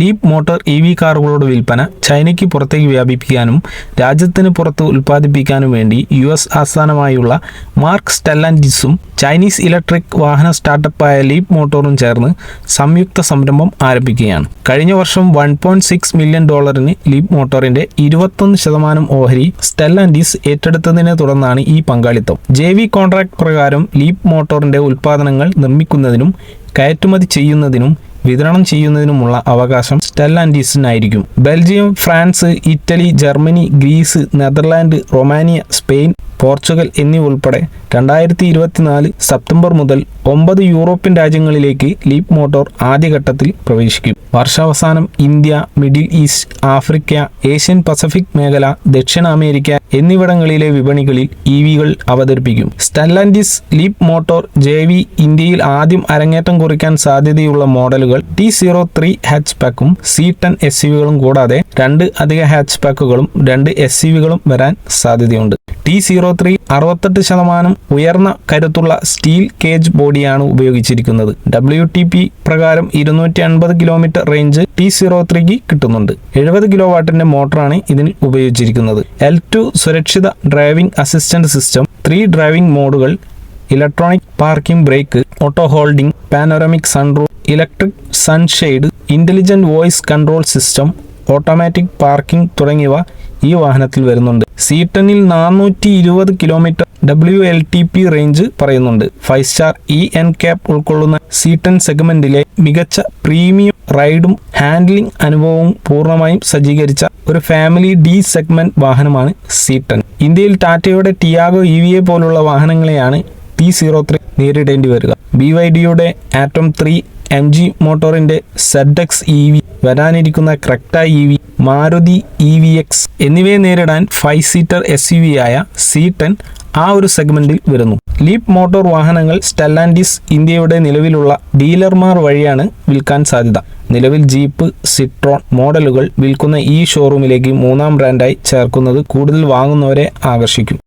Leap motor E V കാറുകളുടെ വിൽപ്പന ചൈനയ്ക്ക് പുറത്തേക്ക് വ്യാപിപ്പിക്കാനും രാജ്യത്തിന് പുറത്ത് ഉൽപ്പാദിപ്പിക്കാനും വേണ്ടി യു എസ് ആസ്ഥാനമായുള്ള മാർക്ക് സ്റ്റെല്ലാൻഡിസും ചൈനീസ് ഇലക്ട്രിക് വാഹന സ്റ്റാർട്ടപ്പായ ലീപ് മോട്ടോറും ചേർന്ന് സംയുക്ത സംരംഭം ആരംഭിക്കുകയാണ്. കഴിഞ്ഞ വർഷം വൺ പോയിന്റ് സിക്സ് മില്യൺ ഡോളറിന് ലീപ് മോട്ടോറിന്റെ ഇരുപത്തൊന്ന് ശതമാനം ഓഹരി സ്റ്റെല്ലാൻഡിസ് ഏറ്റെടുത്തതിനെ തുടർന്നാണ് ഈ പങ്കാളിത്തം. ജെ വി കോൺട്രാക്ട് പ്രകാരം ലീപ് മോട്ടോറിന്റെ ഉൽപ്പാദനങ്ങൾ നിർമ്മിക്കുന്നതിനും കയറ്റുമതി ചെയ്യുന്നതിനും വിതരണം ചെയ്യുന്നതിനുമുള്ള അവകാശം സ്റ്റെല്ലാൻഡീസിനായിരിക്കും Belgium France Italy Germany Greece Netherland Romania Spain Portugal എന്നിവ ഉൾപ്പെടെ രണ്ടായിരത്തി ഇരുപത്തിനാല് സെപ്റ്റംബർ മുതൽ ഒമ്പത് യൂറോപ്യൻ രാജ്യങ്ങളിലേക്ക് ലീപ് മോട്ടോർ ആദ്യഘട്ടത്തിൽ പ്രവേശിക്കും. വർഷാവസാനം India Middle East Africa Asian Pacific മേഖല ദക്ഷിണ അമേരിക്ക എന്നിവിടങ്ങളിലെ വിപണികളിൽ ഇ വികൾ അവതരിപ്പിക്കും. Stellantis Leap motor J V ഇന്ത്യയിൽ ആദ്യം അരങ്ങേറ്റം കുറിക്കാൻ സാധ്യതയുള്ള മോഡലുകൾ ടി സീറോ ത്രീ ഹാച്ച് പാക്കും സി ടെൻ എസ് യുവികളും കൂടാതെ രണ്ട് അധിക ഹാച്ച് പാക്കുകളും രണ്ട് എസ് യുവികളും വരാൻ സാധ്യതയുണ്ട്. ടി സീറോ ത്രീ അറുപത്തെട്ട് ശതമാനം ഉയർന്ന കരുത്തുള്ള സ്റ്റീൽ കേജ് ബോഡിയാണ് ഉപയോഗിച്ചിരിക്കുന്നത്. ഡബ്ല്യു ടി പി പ്രകാരം ഇരുന്നൂറ്റി അൻപത് കിലോമീറ്റർ റേഞ്ച് ടി സീറോ ത്രീക്ക് കിട്ടുന്നുണ്ട്. എഴുപത് കിലോ വാട്ടിന്റെ മോട്ടറാണ് ഇതിന് ഉപയോഗിച്ചിരിക്കുന്നത്. എൽ ടു സുരക്ഷിത driving assistant system three driving modes electronic parking brake auto holding panoramic sunroof electric sunshade intelligent voice control system automatic parking തുടങ്ങിയവ ഈ വാഹനത്തിൽ വരുന്നുണ്ട്. സി ടെന്നിൽ നാനൂറ്റി ഇരുപത് kilometre W L T P range പറയുന്നുണ്ട്. Five star E N cap ഉൾക്കൊള്ളുന്ന C ten സെഗ്മെന്റിലെ മികച്ച പ്രീമിയം റൈഡും ഹാൻഡ്ലിംഗ് അനുഭവവും പൂർണമായും സജ്ജീകരിച്ച ഒരു ഫാമിലി ഡി സെഗ്മെന്റ് വാഹനമാണ് സി ടെൻ ഇന്ത്യയിൽ ടാറ്റയുടെ ടിയാഗോ ഇ വിയെ പോലുള്ള വാഹനങ്ങളെയാണ് ടി സീറോ ത്രീ നേരിടേണ്ടി വരിക. ബി വൈ ഡിയുടെ ആറ്റം ത്രീ എം ജി മോട്ടോറിന്റെ എക്സ് ഇ വി വരാനിരിക്കുന്ന Creta E V Maruti E V X എന്നിവയെ നേരിടാൻ five seater S U V ആയ സി ടെൻ ആ ഒരു സെഗ്മെന്റിൽ വരുന്നു. ലീപ് മോട്ടോർ വാഹനങ്ങൾ സ്റ്റെല്ലാൻഡിസ് ഇന്ത്യയുടെ നിലവിലുള്ള ഡീലർമാർ വഴിയാണ് വിൽക്കാൻ സാധ്യത. നിലവിൽ ജീപ്പ് സിട്രോൺ മോഡലുകൾ വിൽക്കുന്ന ഈ ഷോറൂമിലേക്ക് മൂന്നാം ബ്രാൻഡായി ചേർക്കുന്നത് കൂടുതൽ വാങ്ങുന്നവരെ ആകർഷിക്കും.